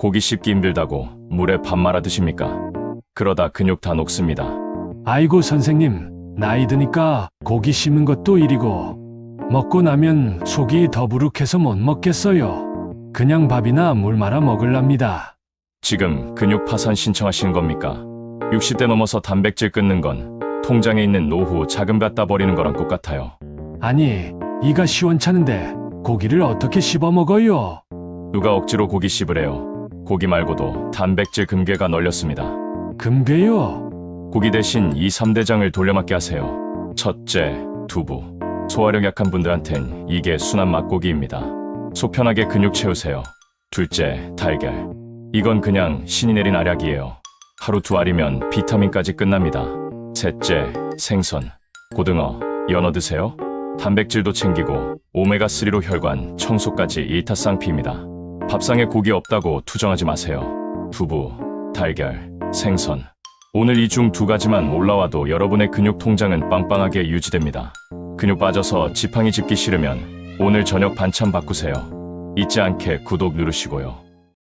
고기 씹기 힘들다고 물에 밥 말아 드십니까? 그러다 근육 다 녹습니다. 아이고 선생님, 나이 드니까 고기 씹는 것도 일이고 먹고 나면 속이 더부룩해서 못 먹겠어요. 그냥 밥이나 물 말아 먹을랍니다. 지금 근육 파산 신청하시는 겁니까? 60대 넘어서 단백질 끊는 건 통장에 있는 노후 자금 갖다 버리는 거랑 똑같아요. 아니, 이가 시원찮은데 고기를 어떻게 씹어 먹어요? 누가 억지로 고기 씹으래요. 고기 말고도 단백질 금괴가 널렸습니다. 금괴요? 고기 대신 이 3대장을 돌려막게 하세요. 첫째, 두부. 소화력 약한 분들한텐 이게 순한 맛고기입니다. 속 편하게 근육 채우세요. 둘째, 달걀. 이건 그냥 신이 내린 알약이에요. 하루 두 알이면 비타민까지 끝납니다. 셋째, 생선. 고등어, 연어 드세요. 단백질도 챙기고 오메가3로 혈관, 청소까지 일타쌍피입니다. 밥상에 고기 없다고 투정하지 마세요. 두부, 달걀, 생선. 오늘 이 중 두 가지만 올라와도 여러분의 근육 통장은 빵빵하게 유지됩니다. 근육 빠져서 지팡이 짚기 싫으면 오늘 저녁 반찬 바꾸세요. 잊지 않게 구독 누르시고요.